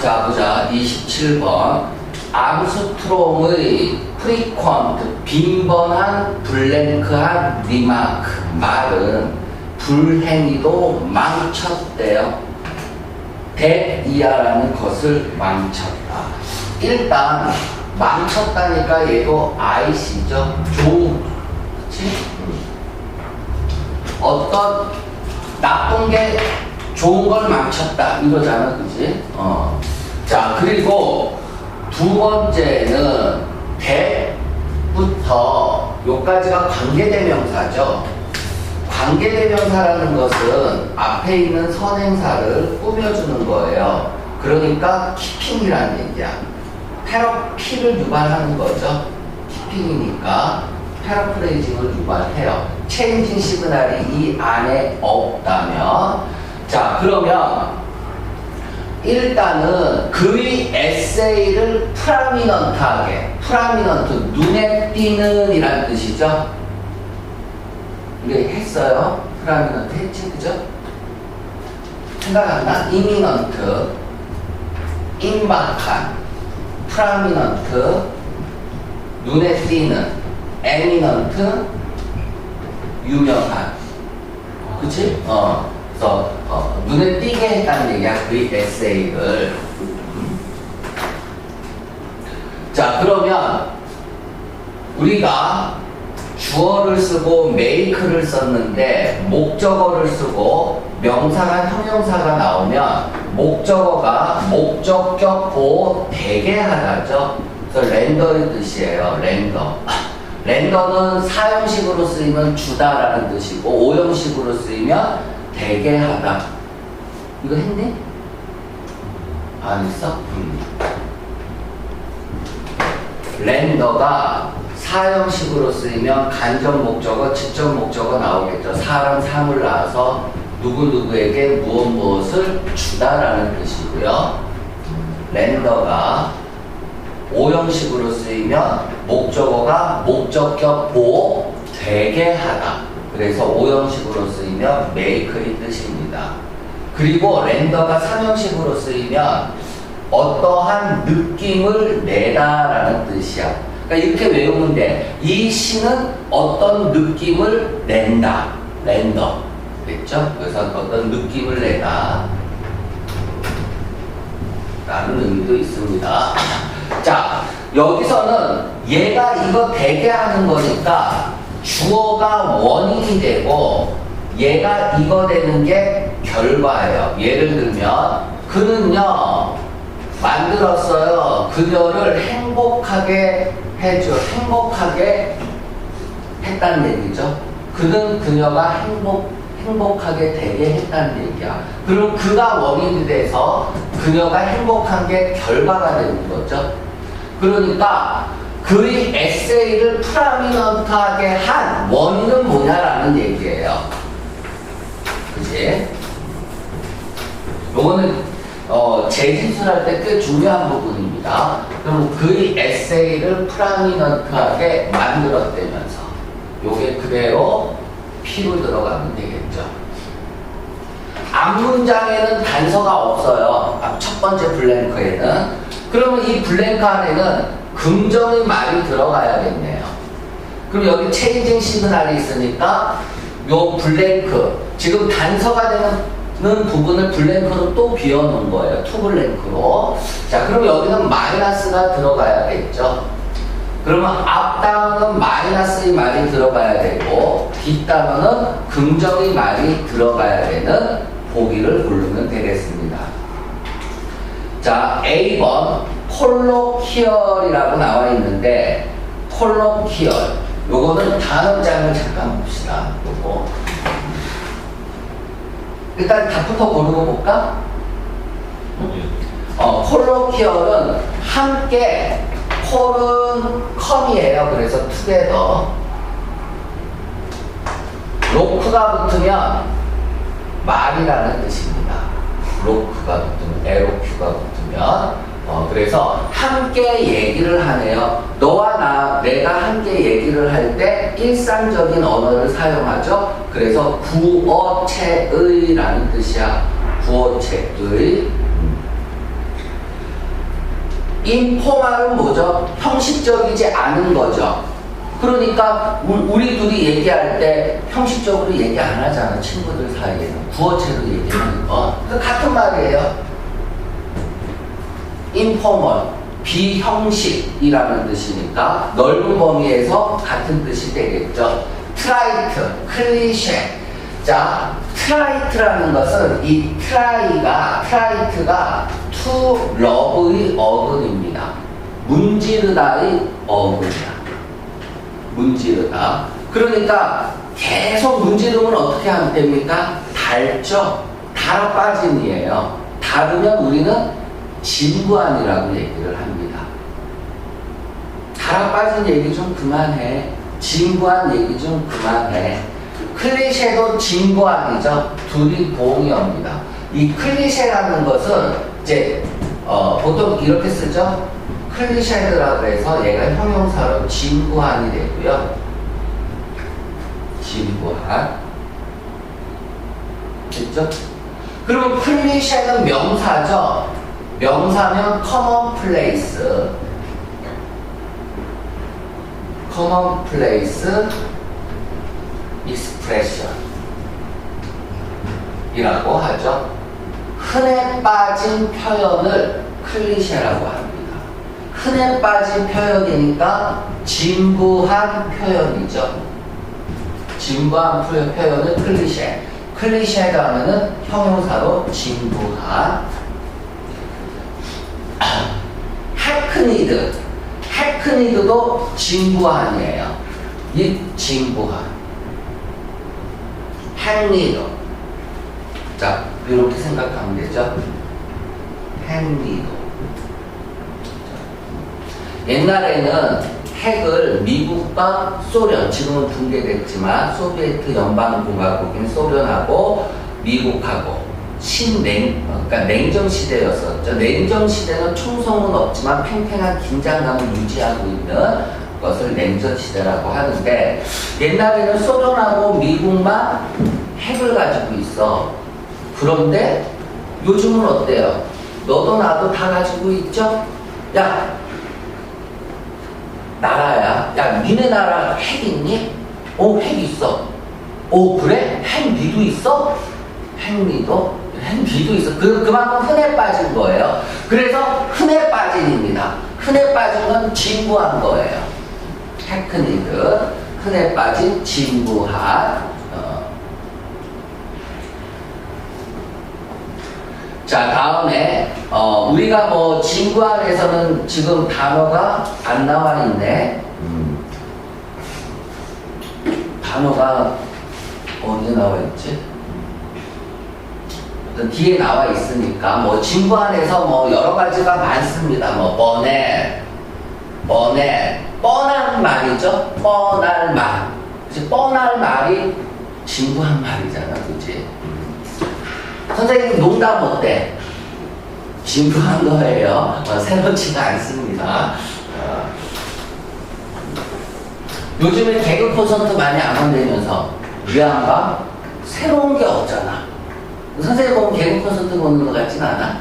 자, 보자. 27번. 암스트롱의 프리퀀트, 빈번한 블랭크한 리마크, 말은 불행히도 망쳤대요. 대이하라는 것을 망쳤다. 일단, 망쳤다니까 얘도 아이시죠? 종, 그치? 어떤 나쁜 게 좋은 걸 망쳤다. 이거잖아 그지? 어. 자 그리고 두 번째는 대부터 요까지가 관계대명사죠. 관계대명사라는 것은 앞에 있는 선행사를 꾸며주는 거예요. 그러니까 키핑이라는 얘기야. 패러피를 유발하는 거죠. 키핑이니까 패러프레이징을 유발해요. 체인징 시그널이 이 안에 없다면 자 그러면 일단은 그의 에세이를 프라미넌트하게 프라미넌트 눈에 띄는 이란 뜻이죠. 우리 했어요. 프라미넌트 했지 그죠? 생각 안 나? 이미넌트 임박한 프라미넌트 눈에 띄는 에미넌트 유명한 그치? 어, 그래서 어, 눈에 띄게 했다는 얘기야 그 에세이를. 자 그러면 우리가 주어를 쓰고 make를 썼는데 목적어를 쓰고 명사나 형용사가 나오면 목적어가 목적격 보호 되게 하다죠. 그래서 렌더의 뜻이에요 렌더. 렌더는 사형식으로 쓰이면 주다라는 뜻이고 오형식으로 쓰이면 되게 하다. 이거 했니? 안 했어? 음. 렌더가 사형식으로 쓰이면 간접 목적어, 직접 목적어 나오겠죠. 사람, 사물 나와서 누구누구에게 무엇 무엇을 주다라는 뜻이고요. 렌더가 오형식으로 쓰이면 목적어가 목적격 보호 되게 하다. 그래서 오형식으로 쓰이면 make의 뜻입니다. 그리고 렌더가 삼형식으로 쓰이면 어떠한 느낌을 내다라는 뜻이야. 그러니까 이렇게 외우면 돼. 이 시는 어떤 느낌을 낸다. 렌더. 됐죠? 그래서 어떤 느낌을 내다. 라는 의미도 있습니다. 자, 여기서는 얘가 이거 되게 하는 거니까 주어가 원인이 되고 얘가 이거 되는 게 결과예요. 예를 들면 그는요 만들었어요. 그녀를 행복하게 해줘. 행복하게 했다는 얘기죠. 그는 그녀가 행복 행복하게 되게 했다는 얘기야. 그럼 그가 원인이 돼서 그녀가 행복한 게 결과가 되는 거죠. 그러니까 그의 에세이를 프라미넌트하게 한 원인은 뭐냐라는 얘기예요. 그지? 요거는 어, 재진술할 때 꽤 중요한 부분입니다. 그럼 그의 에세이를 프라미넌트하게 만들었다면서 요게 그대로 피로 들어가면 되겠죠. 앞 문장에는 단서가 없어요. 앞 첫 번째 블랭크에는. 그러면 이 블랭크 안에는 긍정의 말이 들어가야겠네요. 그럼 여기 체인징 시그널이 있으니까 요 블랭크, 지금 단서가 되는 부분을 블랭크로 또 비워놓은 거예요. 투 블랭크로. 자, 그럼 여기는 마이너스가 들어가야겠죠. 그러면 앞 단어는 마이너스의 말이 들어가야 되고 뒷 단어는 긍정의 말이 들어가야 되는 보기를 고르면 되겠습니다. 자, A번 콜로키얼이라고 나와 있는데 콜로키얼 요거는 단어장을 잠깐 봅시다. 요거 일단 답부터 고르고 볼까? 어, 콜로키얼은 함께 콜은 컴이에요. 그래서 투게더 로크가 붙으면 말이라는 뜻입니다. 로크가 붙으면 에로큐가 붙으면 어, 그래서 함께 얘기를 하네요. 너와 나 내가 함께 얘기를 할 때 일상적인 언어를 사용하죠. 그래서 구어체의라는 뜻이야. 구어체의 인포말은 뭐죠? 형식적이지 않은 거죠. 그러니까 우- 우리 둘이 얘기할 때 형식적으로 얘기 안 하잖아 친구들 사이에는 구어체로 얘기하는 거. 그 같은 말이에요. 인포멀 비형식이라는 뜻이니까 넓은 범위에서 같은 뜻이 되겠죠. 트라이트, 클리셰. 자, 트라이트라는 것은 이 트라이가 트라이트가 to love의 어근입니다. 문지르다의 어근이야. 문지르다. 그러니까 계속 문지르면 어떻게 하면 됩니까? 닳죠? 달아 빠짐이에요. 다르면 우리는 진부한이라고 얘기를 합니다. 달아 빠진 얘기 좀 그만해. 진부한 얘기 좀 그만해. 클리셰도 진부한이죠. 둘이 동의어입니다. 이 클리셰라는 것은 이제 어, 보통 이렇게 쓰죠. 클리셰라고 해서 얘가 형용사로 진부한이 되고요. 진부한. 됐죠? 그리고 클리셰는 명사죠. 명사면 commonplace. commonplace expression 이라고 하죠. 흔해 빠진 표현을 클리셰라고 합니다. 흔해 빠진 표현이니까 진부한 표현이죠. 진부한 표- 표현은 클리셰. 클리셰가 하면은 형용사로 진부한. 해크니드. 해크니드도 진부한이에요. 이 진부한. 행리드. 자, 이렇게 생각하면 되죠. 행리드. 옛날에는 핵을 미국과 소련, 지금은 붕괴됐지만 소비에트 연방공화국인 소련하고 미국하고 신냉, 그러니까 냉전 시대였었죠. 냉전 시대는 총성은 없지만 팽팽한 긴장감을 유지하고 있는 것을 냉전 시대라고 하는데 옛날에는 소련하고 미국만 핵을 가지고 있어. 그런데 요즘은 어때요? 너도 나도 다 가지고 있죠? 야, 나라야. 야, 니네 나라 핵 있니? 어, 핵 있어. 어, 그래? 핵 니도 있어? 핵 니도? 핵 니도 있어. 그, 그만큼 흔해 빠진 거예요. 그래서 흔해 빠진입니다. 흔해 빠진 건 진부한 거예요. 테크니드. 흔해 빠진 진부한. 어. 자, 다음에, 어, 우리가 뭐, 진부한에서는 지금 단어가 안 나와 있네. 음. 단어가 어디 나와 있지? 뒤에 나와 있으니까, 뭐, 진부한에서 뭐, 여러 가지가 많습니다. 뭐, 뻔해, 뻔해, 뻔한 말이죠? 뻔할 말. 그치? 뻔할 말이 진부한 말이잖아, 그치? 선생님 농담 어때? 진부한 거예요. 어, 새롭지가 않습니다. 어. 요즘에 개그 콘서트 많이 안 한다면서 미안한가? 새로운 게 없잖아. 선생님 보면 개그 콘서트 보는 것 같진 않아?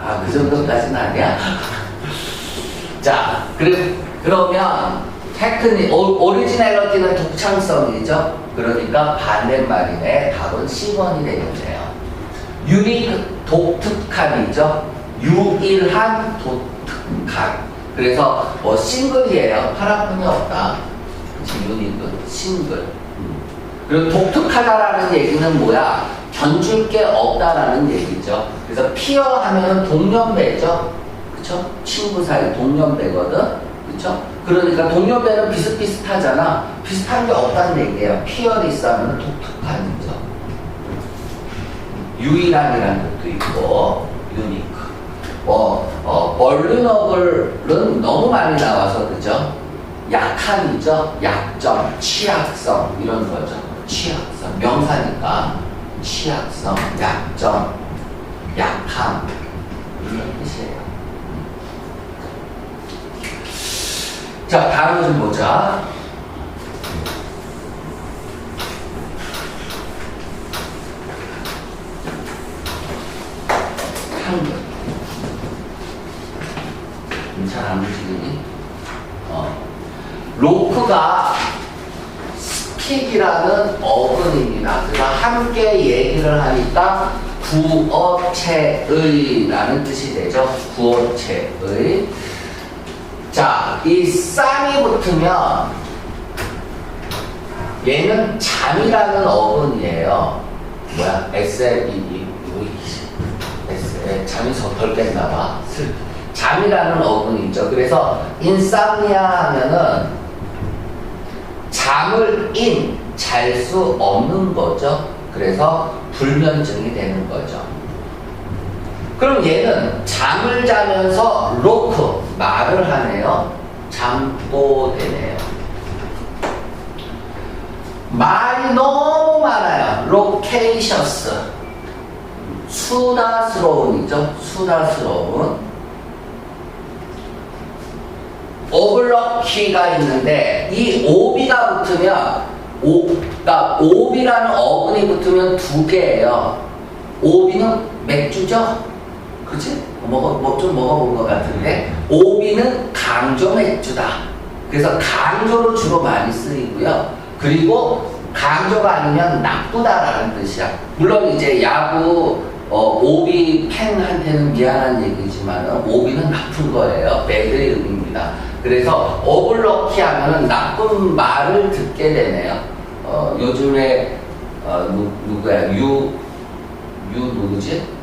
아, 그 정도까지는 아니야? 자, 그래, 그러면 테크닉, 오- 오리지널리티는 독창성이죠. 그러니까 반대말이네. 답은 C번이 되겠네요. 유니크 독특한이죠. 유일한 독특한. 그래서 뭐 싱글이에요. 파라폰이 없다. 지금 유니크 싱글. 음. 그리고 독특하다라는 얘기는 뭐야? 견줄 게 없다라는 얘기죠. 그래서 피어 하면은 동년배죠. 그쵸? 친구 사이 동년배거든. 그쵸? 그러니까 동년배는 비슷비슷하잖아. 비슷한 게 없다는 얘기예요. 피어리스 하면 독특한이죠. 유일한이라는 것도 있고 유니크 뭐 어, 벌르너블은 너무 많이 나와서 그죠 약한이죠 약점 취약성 이런 거죠 취약성 명사니까 취약성 약점 약함 이런 뜻이에요 자 다음 좀 보자 하는 잘안 움직이니? 어. 로크가 스픽이라는 어근입니다. 그래서 함께 얘기를 하니까 구어체의라는 뜻이 되죠. 구어체의. 자, 이 쌍이 붙으면 얘는 잠이라는 어근이에요. 뭐야? SL, 이, 이, 잠이 덜 깼나봐. 슬. 잠이라는 어근이죠. 그래서 인삼니아 하면은 잠을 인, 잘 수 없는 거죠. 그래서 불면증이 되는 거죠. 그럼 얘는 잠을 자면서 로크, 말을 하네요. 잠도 되네요. 말이 너무 많아요. 로케이셔스. 수다스러운이죠. 수다스러운. 오블럭키가 있는데 이 오비가 붙으면 오, 그러니까 오비라는 어근이 붙으면 두 개예요. 오비는 맥주죠? 그치? 먹어, 뭐 좀 먹어본 것 같은데 오비는 강조 맥주다. 그래서 강조로 주로 많이 쓰이고요. 그리고 강조가 아니면 나쁘다라는 뜻이야. 물론 이제 야구 어, 오비 팬한테는 미안한 얘기지만 오비는 나쁜 거예요. 배드의 의미입니다. 그래서 어블럭키 하면은 나쁜 말을 듣게 되네요. 어, 요즘에 어, 누, 누구야? 유, 유 누구지?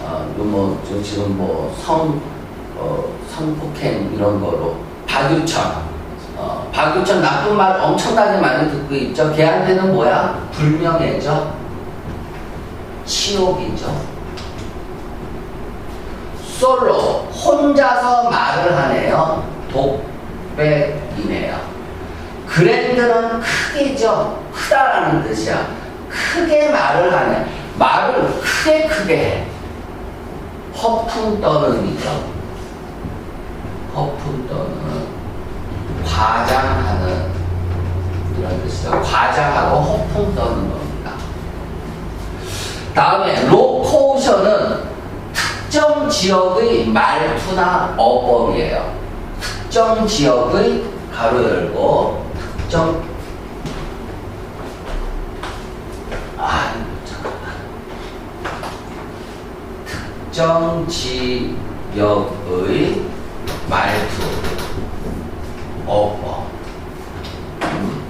어, 뭐, 저 지금 뭐, 성, 어, 성폭행 이런 거로. 박유천. 어, 박유천 나쁜 말 엄청나게 많이 듣고 있죠. 걔한테는 뭐야? 불명예죠. 치욕이죠. 솔로, 혼자서 말을 하네요. 독백이네요. 그랜드는 크게죠. 크다라는 뜻이야. 크게 말을 하네. 말을 크게 크게 해. 허풍 떠는이죠. 허풍 떠는 과장하는 이런 뜻이죠. 과장하고 허풍 떠는 겁니다. 다음에 로코션은 특정 지역의 말투나 어법이에요. 특정 지역의 가로 열고 특정 아 잠깐만 특정 지역의 말투 어법 음.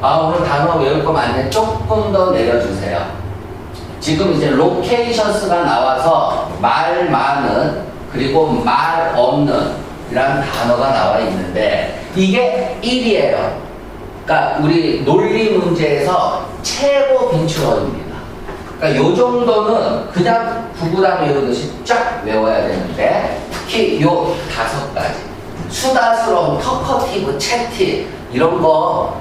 아 오늘 단어 외울 거 많네 조금 더 내려주세요. 지금 이제 로케이션스가 나와서 말 많은 그리고 말 없는 이라는 단어가 나와 있는데 이게 1이에요. 그러니까 우리 논리 문제에서 최고 빈출어입니다. 그러니까 요 정도는 그냥 구구단 외우듯이 쫙 외워야 되는데 특히 요 다섯 가지 수다스러운 터커티브, 채티 이런 거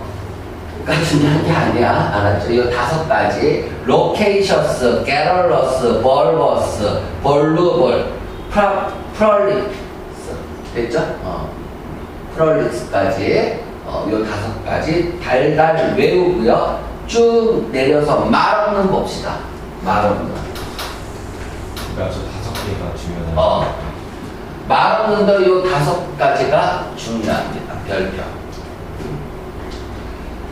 그러니까 중요한 게 아니야. 알았죠? 이 다섯 가지. 로케이셔스, 게럴러스, 벌버스, 볼루볼, 프라, 프롤릭스. 됐죠? 어. 프롤릭스까지. 어, 요 다섯 가지 달달 외우고요. 쭉 내려서 말 없는 봅시다. 말 없는. 그러니까 저 다섯 개가 중요하다. 어. 말 없는 도 요 다섯 가지가 중요합니다. 별표.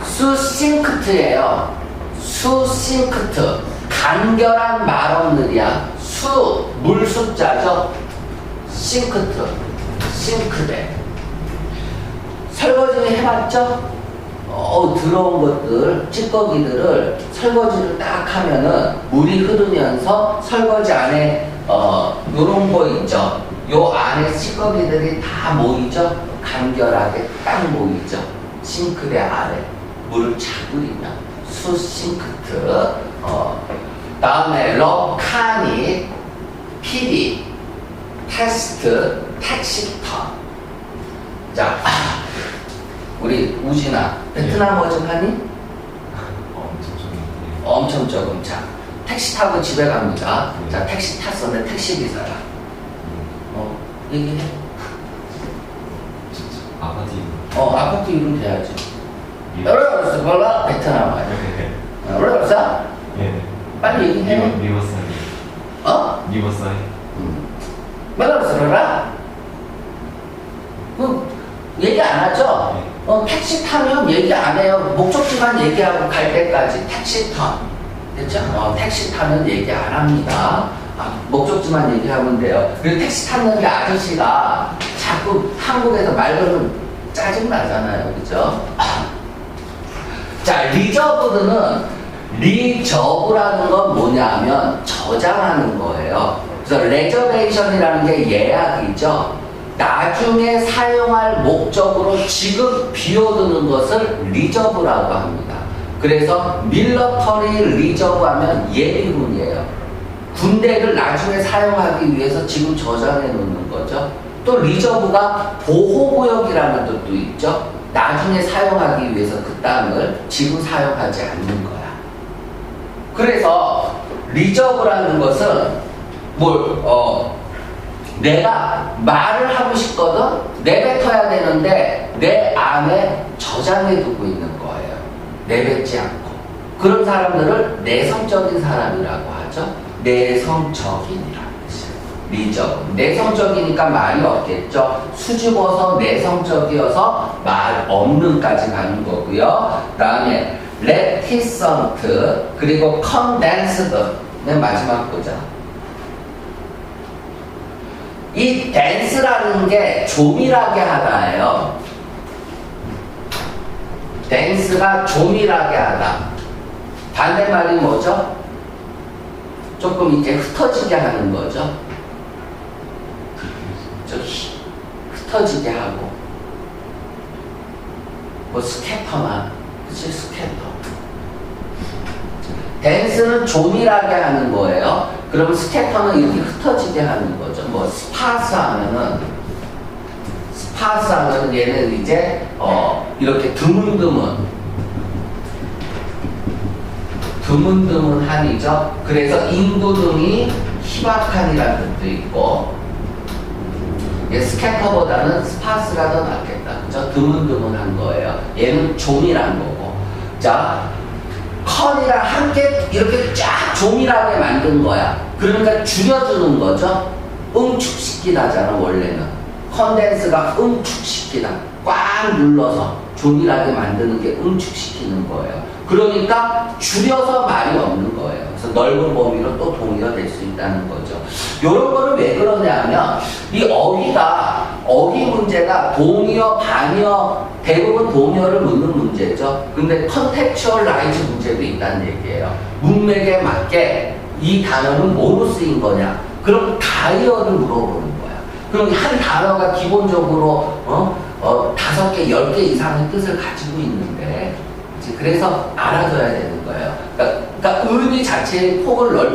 수싱크트예요. 수싱크트. 간결한 말 없느냐. 수, 물 숫자죠. 싱크트. 싱크대. 설거지 해봤죠? 어, 들어온 것들, 찌꺼기들을 설거지를 딱 하면은 물이 흐르면서 설거지 안에 어, 요런 거 있죠? 요 안에 찌꺼기들이 다 모이죠? 간결하게 딱 모이죠? 싱크대 아래. 물을 차그리면 수싱크트 어, 다음에 러카니 PD 테스트 택시터. 자 우리 우진아. 베트남 어 좀 하니? 어, 엄청 좋은데. 엄청 조금 자 택시 타고 집에 갑니다. 네. 자 택시 탔었는데 택시 기사가 어 얘기해. 아파트. 어 아파트 이름 돼야지 예. 여러분 몰라 베트남 와요 네. 여러분 예. 빨리 얘기해 리버 리버스. 리버사이. 음. 맨날 들어라. 그 얘기 안 하죠? 네. 어, 택시 타면 얘기 안 해요. 목적지만 얘기하고 갈 때까지 택시 타. 됐죠? 어, 택시 타면 얘기 안 합니다. 아, 목적지만 얘기하면 돼요. 그리고 택시 탔는데 아저씨가 자꾸 한국에서 말 걸으면 짜증 나잖아요. 그죠? 자, 리저브드는 리저브라는 건 뭐냐면 저장하는 거예요. 그래서 레저베이션이라는 게 예약이죠. 나중에 사용할 목적으로 지금 비워두는 것을 리저브라고 합니다. 그래서 밀러터리 리저브 하면 예비군이에요. 군대를 나중에 사용하기 위해서 지금 저장해 놓는 거죠. 또 리저브가 보호구역이라는 뜻도 있죠. 나중에 사용하기 위해서 그 땅을 지금 사용하지 않는 거야. 그래서 리저브라는 것은 뭘, 어, 내가 말을 하고 싶거든? 내뱉어야 되는데 내 안에 저장해 두고 있는 거예요. 내뱉지 않고. 그런 사람들을 내성적인 사람이라고 하죠. 뜻이에요. 리저브. 내성적이니까 말이 없겠죠. 수줍어서 내성적이어서 말 없는까지 가는 거고요. 그 다음에 레티선트 그리고 컨덴스드 맨 마지막 보자. 이 댄스라는 게 조밀하게 하다예요. 댄스가 조밀하게 하다. 반대말이 뭐죠? 조금 이렇게 흩어지게 하는 거죠. 좀 히- 흩어지게 하고. 뭐 스캐터나, 그치, 스캐터. 댄스는 조밀하게 하는 거예요. 그럼 스캐터는 이렇게 흩어지게 하는 거죠. 뭐 스파스 하면은 스파스 하면은 얘는 이제 어 이렇게 드문드문 드문드문한이죠. 그래서 인구등이 희박한이라는 뜻도 있고 얘 스캐터보다는 스파스가 더 낫겠다. 그죠? 드문드문한 거예요. 얘는 조밀한 거고. 자, 컨이랑 함께 이렇게 쫙 조밀하게 만든 거야. 그러니까 줄여주는 거죠. 응축시키다잖아, 원래는. 컨덴스가 응축시키다. 꽉 눌러서 조밀하게 만드는 게 응축시키는 거예요. 그러니까 줄여서 말이 없는 거예요. 그래서 넓은 범위로 또 동의가 될 수 있다는 거죠. 이런 거는 왜 그러냐면 이 어휘가 어휘 문제가 동의어, 반의어 대부분 동의어를 묻는 문제죠. 근데 컨텍츄얼라이즈 문제도 있다는 얘기예요. 문맥에 맞게 이 단어는 뭐로 쓰인 거냐? 그럼 다이어를 물어보는 거야. 그럼 한 단어가 기본적으로 어, 어, 다섯 개, 열 개 이상의 뜻을 가지고 있는데 그래서 알아둬야 되는 거예요. 그러니까, 그러니까 의미 자체의 폭을